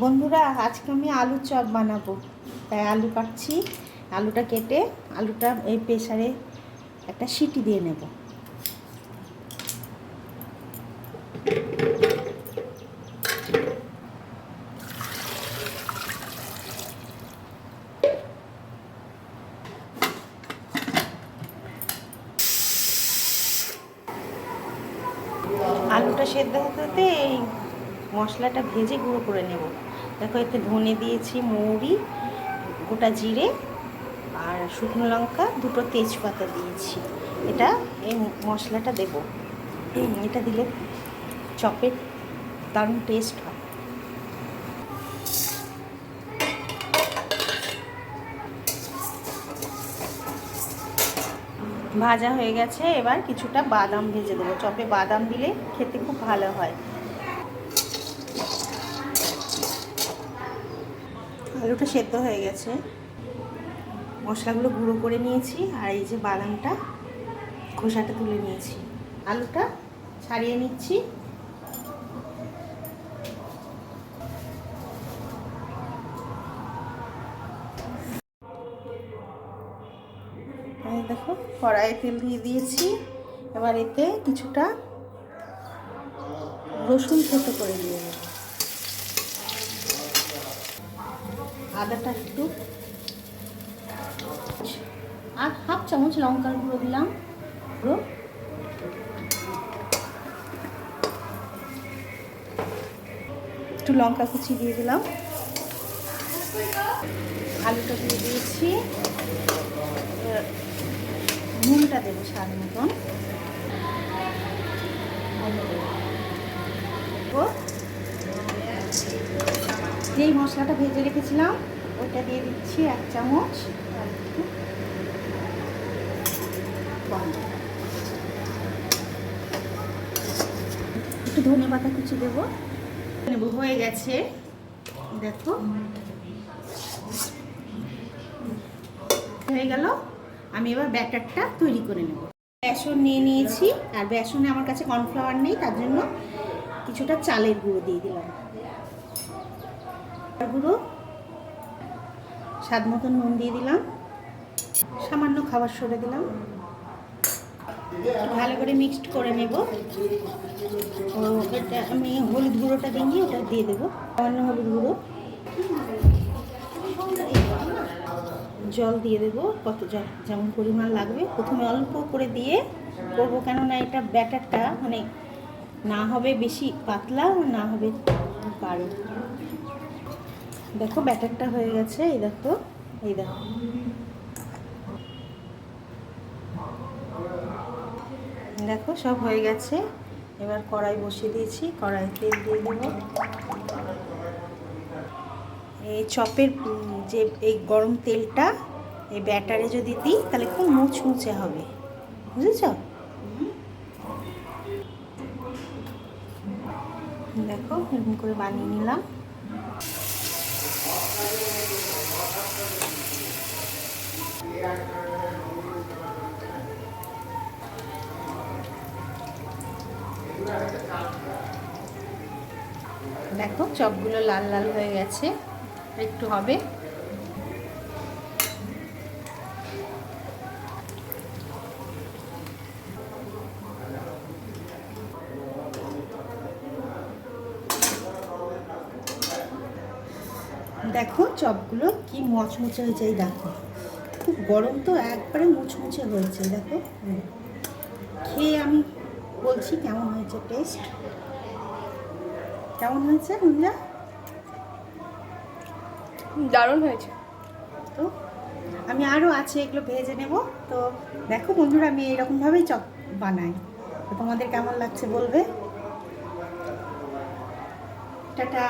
বন্ধুরা, আজকে আমি আলুর চপ বানাবো। তাই আলু কাটছি, আলুটা কেটে আলুটা এই প্রেসারে একটা সিটি দিয়ে নেব। আলুটা সেদ্ধ হতে হতে এই মশলাটা ভেজে গুঁড়ো করে নেব। দেখো এতে ধনে দিয়েছি, মৌরি, গোটা জিরে আর শুকনো লঙ্কা, দুটো তেজপাতা দিয়েছি। এটা এই মশলাটা দেব। এটা দিলে চপের দারুণ টেস্ট হয়। ভাজা হয়ে গেছে, এবার কিছুটা বাদাম ভেজে দেবো। চপে বাদাম দিলে খেতে খুব ভালো হয়। আলুটা সেদ্ধ হয়ে গেছে। মশলাগুলো গুঁড়ো করে নিয়েছি, আর এই যে বাদামটা, খোসাটা তুলে নিয়েছি। আলুটা ছাড়িয়ে নিচ্ছি। দেখো, কড়াইয়ে তেল দিয়ে দিয়েছি। এবার এতে কিছুটা রসুন থেতো করে দিয়ে দেবো। আদাটা একটু। আর হাফ চামচ লঙ্কার গুঁড়ো দিলাম। গুঁড়ো একটু লঙ্কা কুচি দিয়ে দিলাম। আলুটা দিয়ে দিয়েছি। নুনটা দেবো স্বাদ মতন। যেই মশলাটা ভেজে রেখেছিলাম, ওইটা দিয়ে দিচ্ছি এক চামচ। একটু ধনে পাতা কুচি দেবো। নেব হয়ে গেছে। দেখো। হয়ে গেল। আমি এবার ব্যাটারটা তৈরি করে নেব। বেসন নিয়ে নিয়েছি, আর বেসনে আমার কাছে কর্নফ্লাওয়ার নেই, তার জন্য কিছুটা চালের গুঁড়ো দিয়ে দিলাম। গুঁড়ো, স্বাদ মতন নুন দিয়ে দিলাম। সামান্য খাবার সরে দিলাম। ভালো করে মিক্সড করে নেব। এটা আমি হলুদ গুঁড়োটা দিই ওটা দিয়ে দেবো। সামান্য হলুদ গুঁড়ো। জল দিয়ে দেবো, কত জল যেমন পরিমাণ লাগবে। প্রথমে অল্প করে দিয়ে করব কেননা এটা ব্যাটারটা মানে না হবে বেশি পাতলা, না হবে গাঢ় দেখো, ব্যাটারটা হয়ে গেছে, এই দেখো এই দেখো। দেখো, সব হয়ে গেছে। এবার কড়াই বসিয়ে দিয়েছি, কড়াই তেল দিয়ে দেবো। এই চপের, যে এই গরম তেলটা, এই ব্যাটারে যদি দিই, তাহলে খুব মুচমুচে হবে। বুঝেছ? দেখো, এরকম করে বানিয়ে নিলাম। দেখো, চপগুলো লাল লাল হয়ে গেছে। একটু হবে। দেখো, চপগুলো কি মচমচে হয়েছে, এই দেখো। খুব গরম তো একবারে মুচমুচে হয়েছে দেখো। খেয়ে আমি বলছি কেমন হয়েছে টেস্ট কেমন হয়েছে নুনজা দারুণ হয়েছে। তো আমি আরও আছে এগুলো ভেজে নেব। তো দেখো বন্ধুরা আমি এইরকমভাবেই চপ বানাই। তো তোমাদের কেমন লাগছে বলবে? টাটা।